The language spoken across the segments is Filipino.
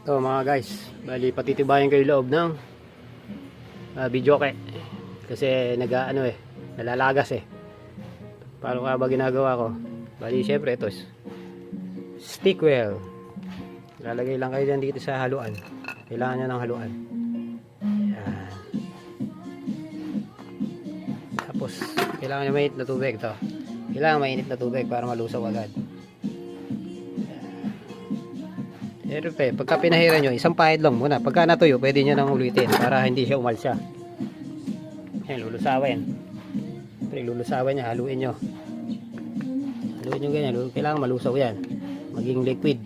Ito mga guys, bali patitibayan kayo loob ng uh, videoke. Kasi nag ano eh, nalalagas eh. Paano nga ba ginagawa ko? Bali syempre ito stick well. Lalagay lang kayo dyan dito sa haluan. Kailangan nyo ng haluan. Yan. Tapos, kailangan nyo mainit na tubig to. Kailangan mainit na tubig para malusaw agad. Pero pe, pagka pinahiran nyo, isang pahid lang muna. Pagka natuyo, pwede nyo nang ulitin para hindi siya umalsa. Ayan, lulusawin. Pre, lulusawin niya, haluin nyo. Haluin nyo ganyan. Kailangan malusaw yan. Maging liquid.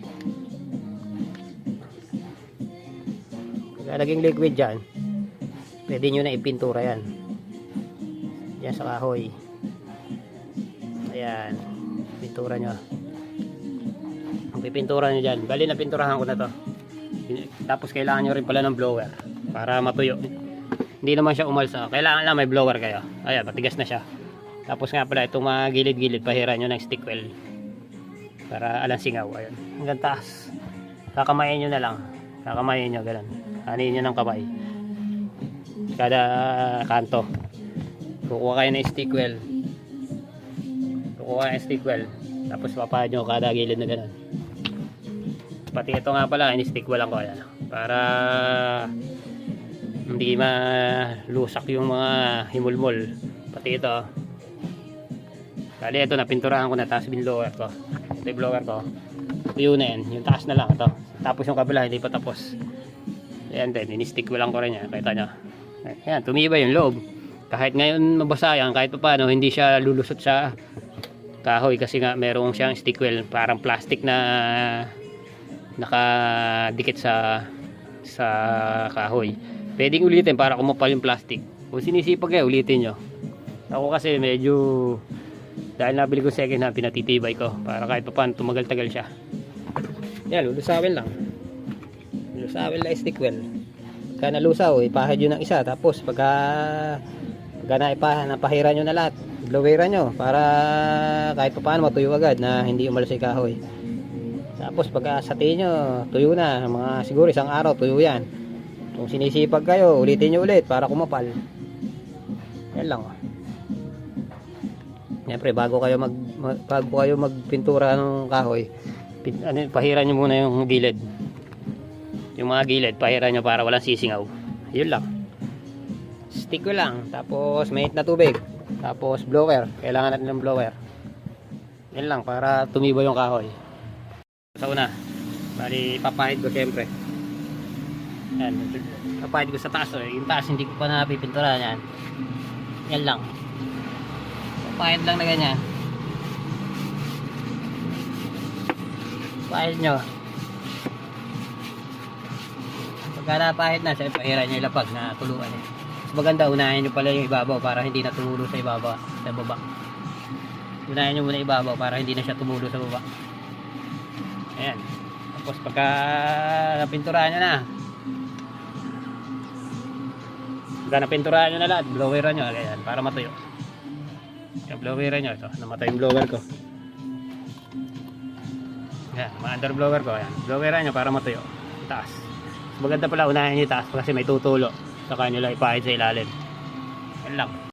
Pagka naging liquid dyan, pwede nyo na ipintura yan. Yan sa kahoy. Ayan. Pintura nyo. Pipintura nyo dyan. Bali na pinturahan ko na to. Tapos kailangan nyo rin pala ng blower para matuyo. Hindi naman siya umalsa. Kailangan lang may blower kayo. Ayan, matigas na siya. Tapos nga pala itong mga gilid-gilid pahiran nyo ng stick well. Para alang singaw. Ayan. Hanggang taas. Kakamayin nyo na lang. Kakamayin nyo, ganun. Hanin nyo ng kamay. Kada kanto. Kukuha kayo ng stick well. Kukuha ng stick well. Tapos papahid nyo kada gilid na ganun. Pati ito nga pala, ini-stick well lang ko. Ayan. Para hindi malusak yung mga himulmol. Pati ito. Kali ito, napinturahan ko na. Tapos binlower ko. Ito yung blower ko. Yun na yan. Yung taas na lang. Ito. Tapos yung kabila, hindi pa tapos. Ayan din. Ini-stick well lang ko rin yan. Kita nyo. Ayan, tumibay yung loob. Kahit ngayon mabasa yan, kahit pa paano, hindi siya lulusot sa kahoy kasi nga merong siyang stick well parang plastic na nakadikit sa sa kahoy. Pwedeng ulitin para kumapal yung plastic. Kung sinisipag kayo ulitin nyo. Ako kasi medyo dahil nabili ko second hand pinatitibay ko para kahit pa paano tumagal-tagal siya. Yan lulusawin lang. Lulusawin lang stick well. Pagka nalusaw ipahid yun ng isa tapos pagka pagka naipa, napahira nyo na lahat bloweran nyo para kahit pa paano matuyo agad na hindi umalas yung kahoy tapos pagka sa nyo tuyo na mga siguro isang araw tuyo yan. Kung sinisipag kayo ulitin nyo ulit para kumapal. Yan lang. Siyempre bago kayo mag, mag bago kayo magpintura ng kahoy pin, ano, pahiran nyo muna yung gilid. Yung mga gilid pahiran nyo para walang sisingaw. Yun lang. Stick ko lang. Tapos mainit na tubig. Tapos blower. Kailangan natin ng blower. Yan lang para tumibo yung kahoy sa una bali papahid ko syempre yan papahid ko sa taas oh. yung taas hindi ko pa napipintura yan yan lang. Papahid lang na ganyan. Pahid nyo. Pagka napahid na syempre pahiran nyo ilapag na tuluan eh. Mas maganda unahin nyo pala yung ibabaw para hindi na tumulo sa ibabaw sa baba. Unahin nyo muna ibabaw para hindi na siya tumulo sa baba ayan. Tapos pagka napinturahan nyo na. Pagka napinturahan nyo na lahat bloweran nyo. Ayan para matuyo. Yung bloweran nyo. Ito namatay yung blower ko. Ayan mga underblower ko. Ayan bloweran nyo para matuyo. Taas. Maganda pala unahin nyo taas kasi may tutulo. Saka nyo lang ipahid sa ilalim. Yan lang